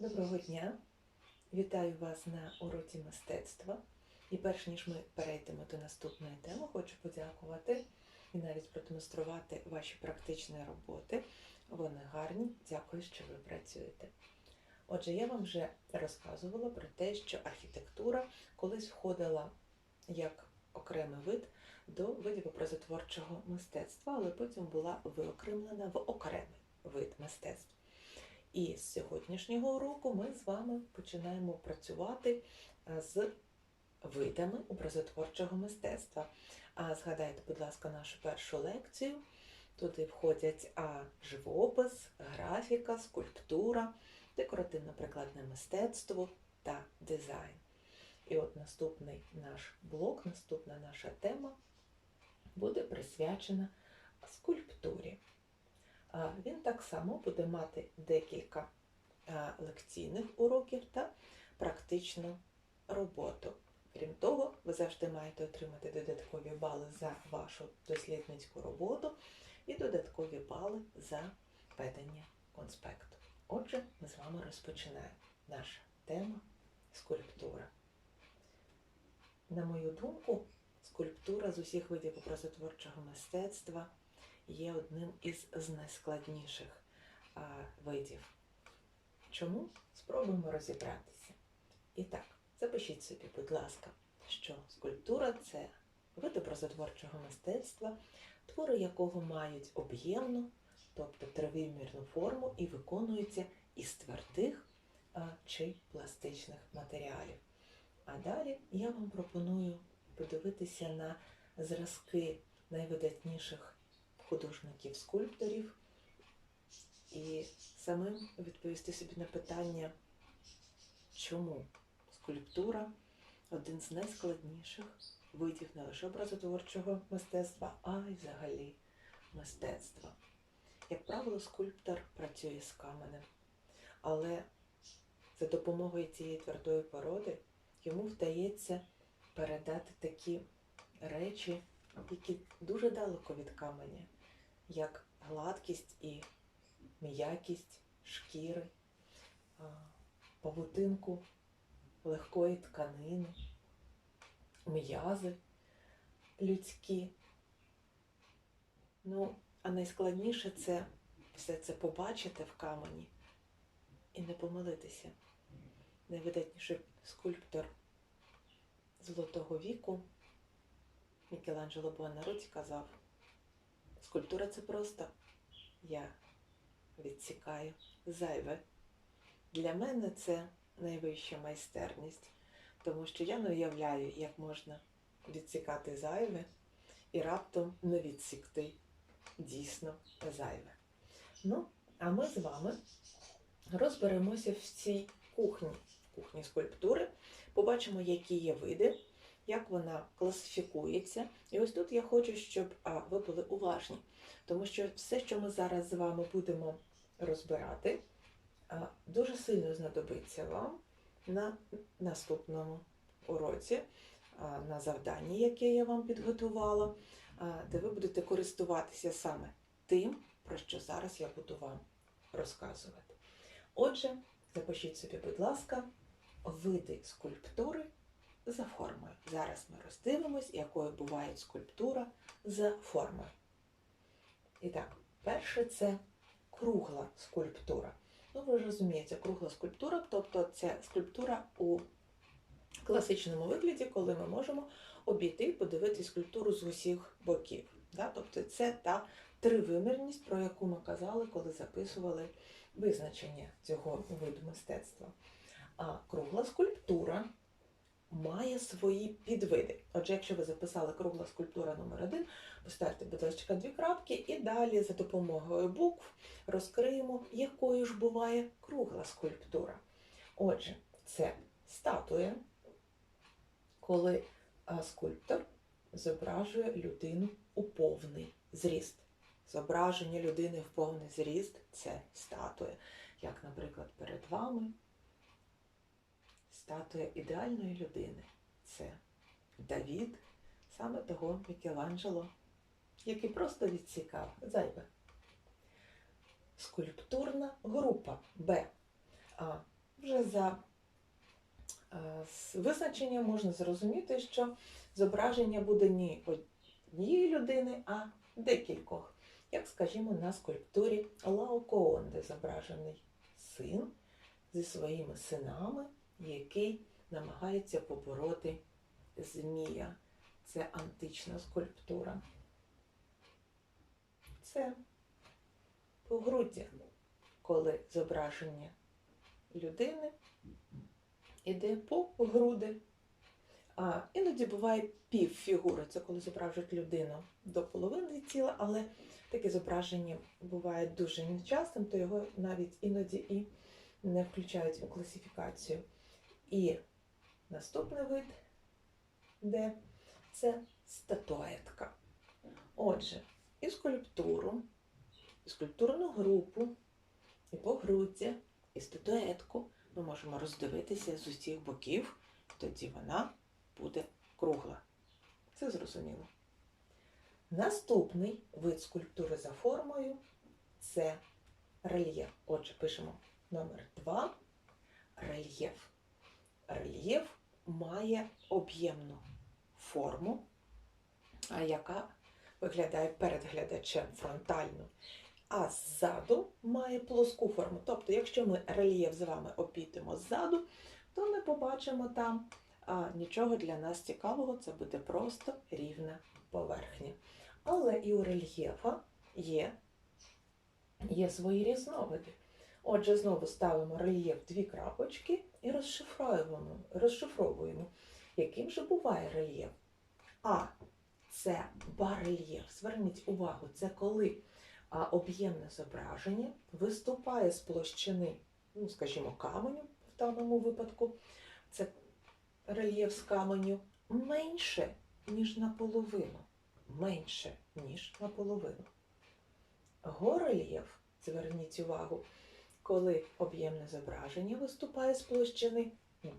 Доброго дня! Вітаю вас на уроці мистецтва. І перш ніж ми перейдемо до наступної теми, хочу подякувати і навіть продемонструвати ваші практичні роботи. Вони гарні. Дякую, що ви працюєте. Отже, я вам вже розказувала про те, що архітектура колись входила як окремий вид до видів образотворчого мистецтва, але потім була виокремлена в окремий вид мистецтва. І з сьогоднішнього уроку ми з вами починаємо працювати е, з видами образотворчого мистецтва. А згадайте, будь ласка, нашу першу лекцію. Туди входять а, живопис, графіка, скульптура, декоративно-прикладне мистецтво та дизайн. І от наступний наш блок, наступна наша тема буде присвячена скульптурі. Він так само буде мати декілька лекційних уроків та практичну роботу. Крім того, ви завжди маєте отримати додаткові бали за вашу дослідницьку роботу і додаткові бали за ведення конспекту. Отже, ми з вами розпочинаємо. Наша тема скульптура. На мою думку, скульптура з усіх видів образотворчого мистецтва є одним із найскладніших видів. Чому? Спробуємо розібратися. І так, запишіть собі, будь ласка, що скульптура це вид образотворчого мистецтва, твори якого мають об'ємну, тобто тривимірну форму і виконуються із твердих чи пластичних матеріалів. А далі я вам пропоную подивитися на зразки найвидатніших художників-скульпторів і самим відповісти собі на питання, чому скульптура один з найскладніших видів не лише образотворчого мистецтва, а й взагалі мистецтва. Як правило, скульптор працює з каменем, але за допомогою цієї твердої породи йому вдається передати такі речі, які дуже далеко від каменя, як гладкість і м'якість шкіри, павутинку легкої тканини, м'язи людські. Ну, а найскладніше це все це побачити в камені і не помилитися. Найвидатніший скульптор Золотого віку Мікеланджело Буонаротті казав, скульптура це просто я відсікаю зайве. Для мене це найвища майстерність, тому що я не уявляю, як можна відсікати зайве і раптом не відсікти дійсно зайве. Ну, а ми з вами розберемося в цій кухні, в кухні скульптури, побачимо, які є види як вона класифікується. І ось тут я хочу, щоб ви були уважні, тому що все, що ми зараз з вами будемо розбирати, дуже сильно знадобиться вам на наступному уроці, на завданні, яке я вам підготувала, де ви будете користуватися саме тим, про що зараз я буду вам розказувати. Отже, запишіть собі, будь ласка, види скульптури за формою. Зараз ми роздивимось, якою буває скульптура за формою. І так, перше це кругла скульптура. Ну, ви ж розумієте, кругла скульптура, тобто це скульптура у класичному вигляді, коли ми можемо обійти і подивитися скульптуру з усіх боків. Да? Тобто це та тривимірність, про яку ми казали, коли записували визначення цього виду мистецтва. А кругла скульптура має свої підвиди. Отже, якщо ви записали кругла скульптура номер 1 поставте, будь ласка, дві крапки, і далі за допомогою букв розкриємо, якою ж буває кругла скульптура. Отже, це статуя, коли скульптор зображує людину у повний зріст. Зображення людини в повний зріст це статуя. Як, наприклад, перед вами статуя ідеальної людини. Це Давід, саме того Мікеланджело, який просто відсікав зайве. Скульптурна група Б. А вже за е, визначенням можна зрозуміти, що зображення буде не однієї людини, а декількох. Як, скажімо, на скульптурі Лаокоон, де зображений син зі своїми синами, який намагається побороти Змія. Це антична скульптура. Це погруддя, коли зображення людини іде по груди. А іноді буває півфігури, це коли зображують людину до половини тіла, але таке зображення буває дуже нечастим, то його навіть іноді і не включають у класифікацію. І наступний вид, де це статуетка. Отже, і скульптуру, і скульптурну групу, і погруддя, і статуетку ми можемо роздивитися з усіх боків, тоді вона буде кругла. Це зрозуміло. Наступний вид скульптури за формою це рельєф. Отже, пишемо номер 2 рельєф. Рельєф має об'ємну форму, яка виглядає перед глядачем фронтально, а ззаду має плоску форму. Тобто, якщо ми рельєф з вами обійдемо ззаду, то ми побачимо там а, нічого для нас цікавого, це буде просто рівна поверхня. Але і у рельєфа є, є свої різновиди. Отже, знову ставимо рельєф дві крапочки і розшифровуємо, розшифровуємо яким же буває рельєф. А це барельєф. Зверніть увагу, це коли об'ємне зображення виступає з площини, ну, скажімо, каменю в даному випадку. Це рельєф з каменю менше, ніж наполовину. Менше, ніж наполовину. Горельєф, зверніть увагу, коли об'ємне зображення виступає з площини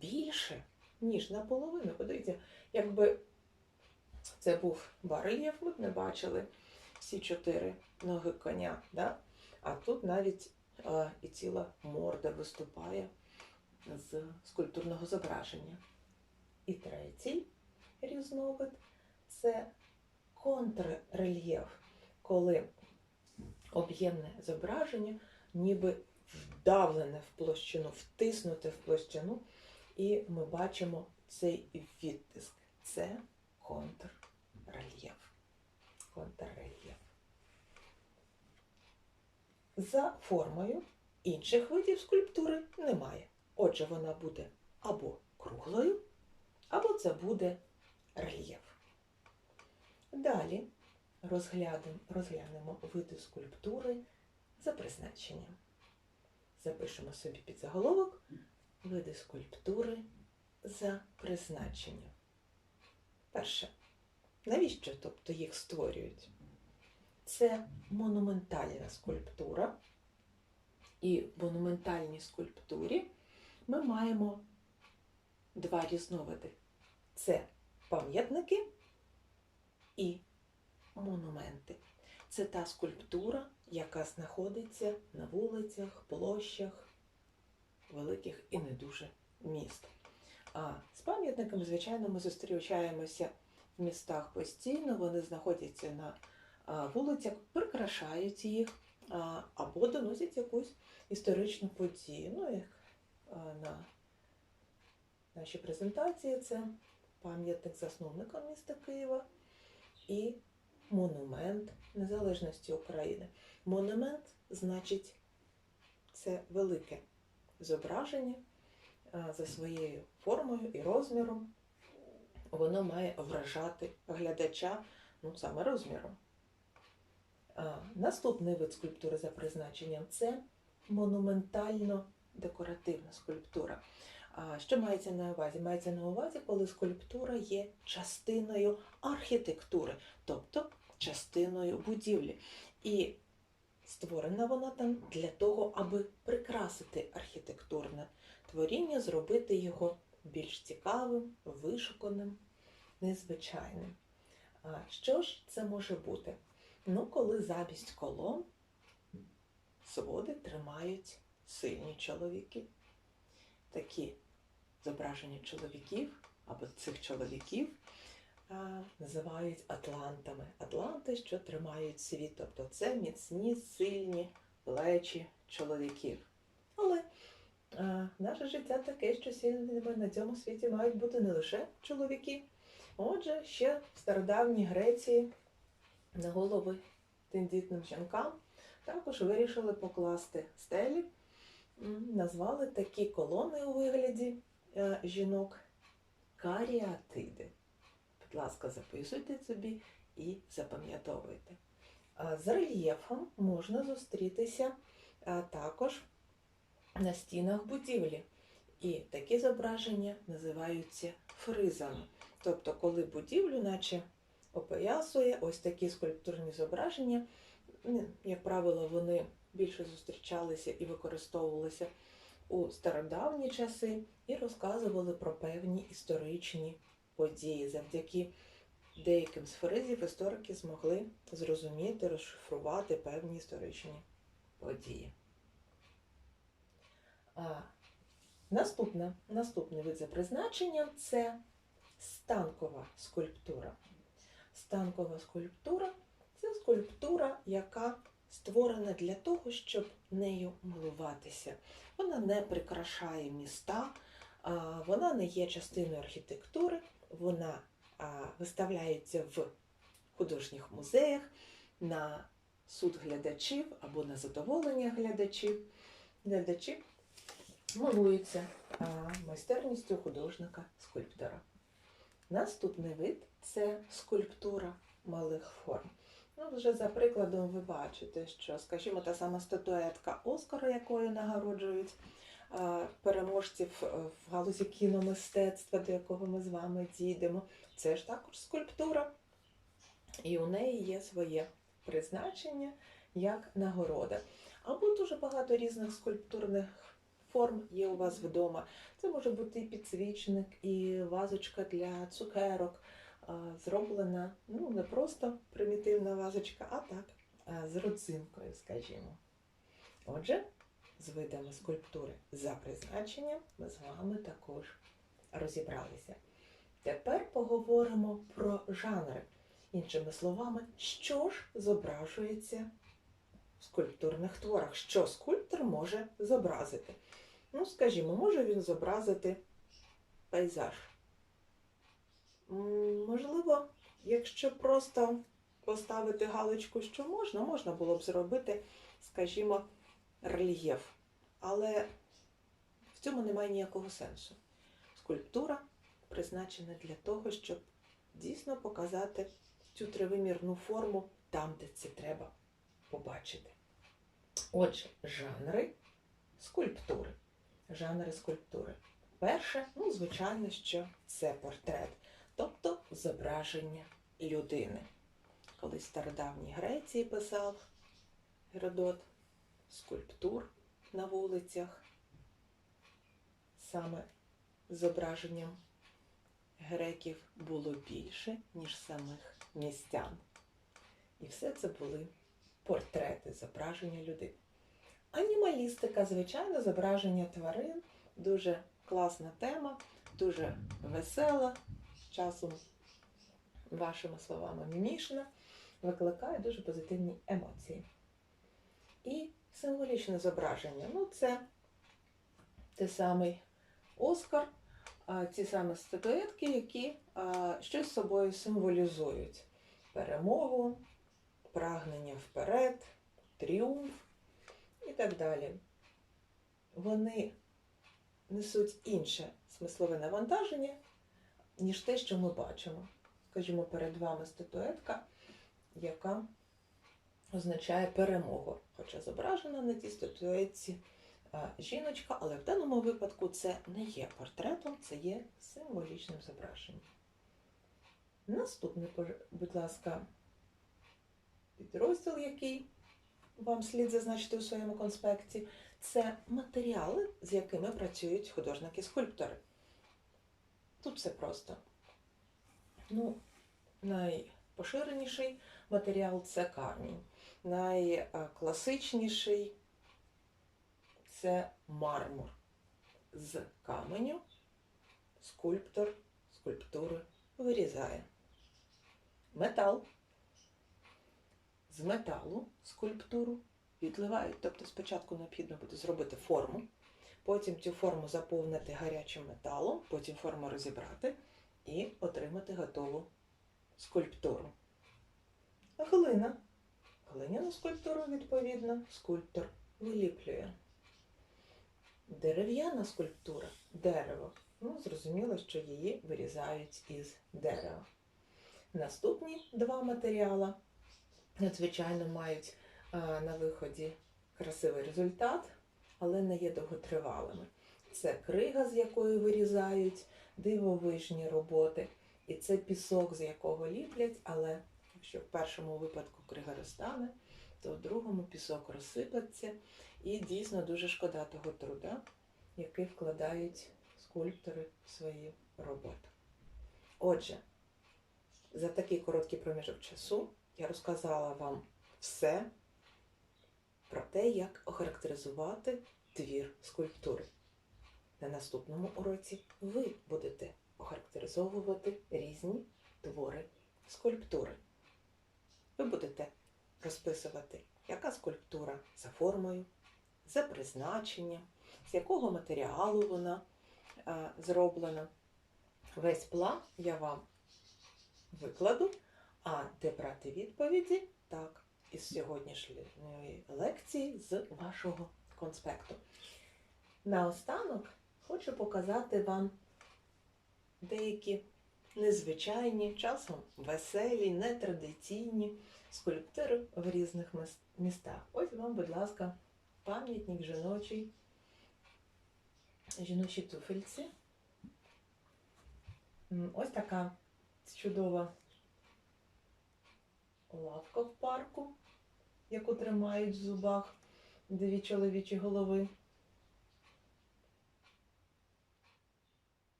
більше, ніж наполовину. Подивіться, якби це був барельєф, ми б не бачили всі чотири ноги коня. Да? А тут навіть е, і ціла морда виступає з скульптурного зображення. І третій різновид це контррельєф, коли об'ємне зображення ніби вдавлене в площину, втиснуте в площину, і ми бачимо цей відтиск. Це контррельєф. Контррельєф. За формою інших видів скульптури немає. Отже, вона буде або круглою, або це буде рельєф. Далі розглянемо, види скульптури за призначенням. Запишемо собі під заголовок види скульптури за призначенням. Перше. Навіщо тобто їх створюють? Це монументальна скульптура. І в монументальній скульптурі ми маємо два різновиди. Це пам'ятники і монументи. Це та скульптура, яка знаходиться на вулицях, площах великих і не дуже міст. А з пам'ятниками, звичайно, ми зустрічаємося в містах постійно, вони знаходяться на вулицях, прикрашають їх або доносять якусь історичну подію. Ну, як на нашій презентації це пам'ятник засновникам міста Києва і монумент Незалежності України. Монумент значить це велике зображення за своєю формою і розміром. Воно має вражати глядача ну, саме розміром. Наступний вид скульптури за призначенням це монументально-декоративна скульптура. Що мається на увазі? Мається на увазі, коли скульптура є частиною архітектури, тобто частиною будівлі. І створена вона там для того, аби прикрасити архітектурне творіння, зробити його більш цікавим, вишуканим, незвичайним. Що ж це може бути? Ну, коли замість колон своди тримають сильні чоловіки. такі зображення чоловіків або цих чоловіків називають атлантами. Атланти, що тримають світ, тобто це міцні, сильні плечі чоловіків. Але а, наше життя таке, що сильними на цьому світі мають бути не лише чоловіки. Отже, ще в стародавній Греції на голови тендітним жінкам також вирішили покласти стелі, назвали такі колони у вигляді жінок каріатиди. Будь ласка, записуйте собі і запам'ятовуйте. З рельєфом можна зустрітися також на стінах будівлі. І такі зображення називаються фризами. Тобто, коли будівлю, наче опоясує ось такі скульптурні зображення, як правило, вони більше зустрічалися і використовувалися у стародавні часи і розказували про певні історичні події. Завдяки деяким з фризів історики змогли зрозуміти, розшифрувати певні історичні події. А, наступне, наступний вид за призначенням це станкова скульптура. Станкова скульптура це скульптура, яка створена для того, щоб нею милуватися. Вона не прикрашає міста, вона не є частиною архітектури, вона виставляється в художніх музеях на суд глядачів або на задоволення глядачів. Глядачі милуються майстерністю художника-скульптора. Наступний вид це скульптура малих форм. Ну, вже за прикладом ви бачите, що, скажімо, та сама статуетка Оскара, якою нагороджують переможців е, в галузі кіномистецтва, до якого ми з вами дійдемо, це ж також скульптура. І у неї є своє призначення як нагорода. Або дуже багато різних скульптурних форм є у вас вдома. Це може бути і підсвічник, і вазочка для цукерок, зроблена ну, не просто примітивна вазочка, а так, з родзинкою, скажімо. Отже, з видами скульптури за призначенням ми з вами також розібралися. Тепер поговоримо про жанри. Іншими словами, що ж зображується в скульптурних творах? Що скульптор може зобразити? Ну, скажімо, може він зобразити пейзаж. Можливо, якщо просто поставити галочку, що можна, можна було б зробити, скажімо, рельєф. Але в цьому немає ніякого сенсу. Скульптура призначена для того, щоб дійсно показати цю тривимірну форму там, де це треба побачити. Отже, жанри скульптури. Жанри скульптури. Перше, ну, звичайно, що це портрет, тобто зображення людини. Колись в стародавній Греції писав Геродот скульптур на вулицях, саме зображенням греків було більше, ніж самих містян. І все це були портрети, зображення людей. Анімалістика, звичайно, зображення тварин, дуже класна тема, дуже весела, часом, вашими словами, мімішна, викликає дуже позитивні емоції. І символічне зображення. Ну, це той самий Оскар, ці саме статуетки, які щось собою символізують: перемогу, прагнення вперед, тріумф і так далі. Вони несуть інше смислове навантаження, ніж те, що ми бачимо. Скажімо, перед вами статуетка, яка означає перемогу. Хоча зображена на тій статуетці жіночка, але в даному випадку це не є портретом, це є символічним зображенням. Наступний, будь ласка, підрозділ, який вам слід зазначити у своєму конспекті, це матеріали, з якими працюють художники-скульптори. Тут все просто. Ну, найпоширеніший матеріал це камінь. Найкласичніший це мармур. з каменю скульптор скульптури вирізає. Метал. З металу скульптуру відливають. Тобто спочатку необхідно буде зробити форму, потім цю форму заповнити гарячим металом, потім форму розібрати і отримати готову скульптуру. Глина. Глиняну скульптуру, відповідно, скульптор виліплює. Дерев'яна скульптура дерево. Ну, зрозуміло, що її вирізають із дерева. Наступні два матеріали надзвичайно мають на виході красивий результат, але не є довготривалими. Це крига, з якої вирізають дивовижні роботи, і це пісок, з якого ліплять, але якщо в першому випадку крига розтане, то в другому пісок розсипеться. І дійсно дуже шкода того труда, який вкладають скульптори в свої роботи. Отже, за такий короткий проміжок часу я розказала вам все про те, як охарактеризувати твір скульптури. На наступному уроці ви будете охарактеризовувати різні твори скульптури. Ви будете розписувати, яка скульптура за формою, за призначенням, з якого матеріалу вона а, зроблена. Весь план я вам викладу, а де брати відповіді, так, із сьогоднішньої лекції з вашого конспекту. Наостанок хочу показати вам деякі незвичайні, часом веселі, нетрадиційні скульптури в різних містах. Ось вам, будь ласка, пам'ятник жіночий, жіночі туфельці. Ось така чудова лавка в парку, яку тримають в зубах дві чоловічі голови.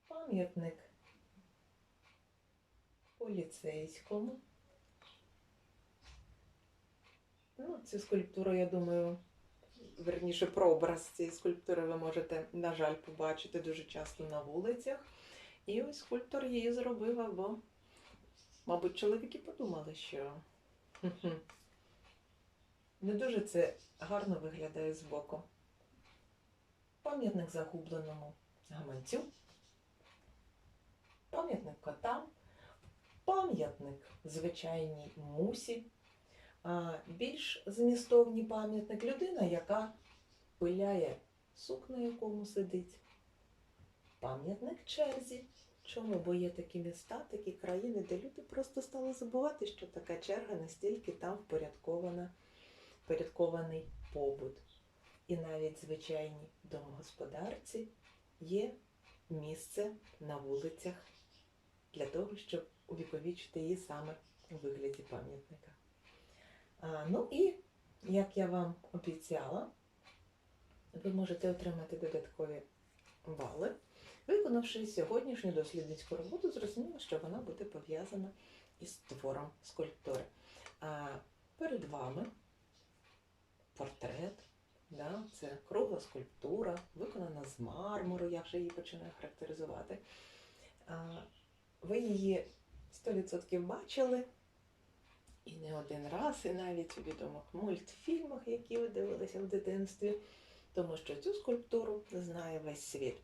Пам'ятник поліцейському. Ну, цю скульптуру, я думаю, верніше прообраз цієї скульптури ви можете, на жаль, побачити дуже часто на вулицях. І ось скульптор її зробив, або, мабуть, чоловіки подумали, що не дуже це гарно виглядає збоку. Пам'ятник загубленому гаманцю, пам'ятник котам, пам'ятник звичайній мусі, а більш змістовний пам'ятник людина, яка пиляє сук, на якому сидить. Пам'ятник черзі. Чому? Бо є такі міста, такі країни, де люди просто стали забувати, що така черга настільки там впорядкована, впорядкований побут. І навіть звичайній домогосподарці є місце на вулицях для того, щоб увіковічити її саме у вигляді пам'ятника. Ну і, як я вам обіцяла, ви можете отримати додаткові бали. Виконавши сьогоднішню дослідницьку роботу, зрозуміло, що вона буде пов'язана із твором скульптури. Перед вами портрет, да, це кругла скульптура, виконана з мармуру, я вже її починаю характеризувати. Ви її 100% бачили і не один раз, і навіть у відомих мультфільмах, які ви дивилися в дитинстві, тому що цю скульптуру знає весь світ.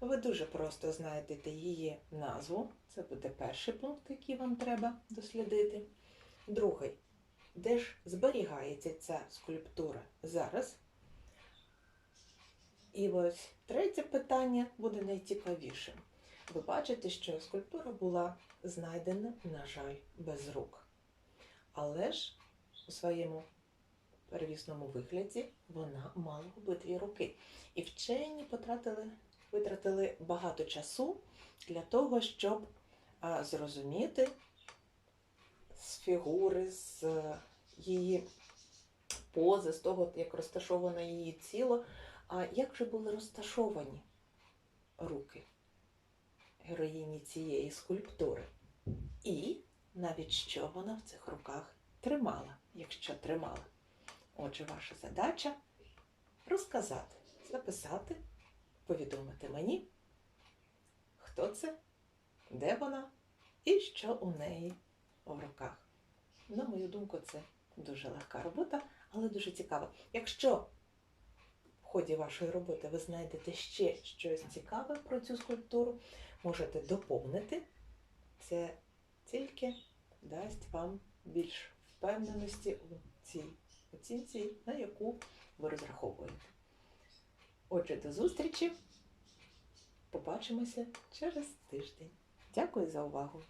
Ви дуже просто знайдете її назву. Це буде перший пункт, який вам треба дослідити. Другий. Де ж зберігається ця скульптура зараз? І ось третє питання буде найцікавішим. Ви бачите, що скульптура була знайдена, на жаль, без рук. Але ж у своєму первісному вигляді вона мала обидві руки. І вчені потратили витратили багато часу для того, щоб зрозуміти з фігури, з е, її пози, з того, як розташоване її тіло, а як же були розташовані руки героїні цієї скульптури. І навіть що вона в цих руках тримала, якщо тримала. Отже, ваша задача розказати, записати повідомити мені, хто це, де вона і що у неї в руках. На мою думку, це дуже легка робота, але дуже цікава. Якщо в ході вашої роботи ви знайдете ще щось цікаве про цю скульптуру, можете доповнити. Це тільки дасть вам більш впевненості у цій оцінці, на яку ви розраховуєте. Отже, до зустрічі. Побачимося через тиждень. Дякую за увагу!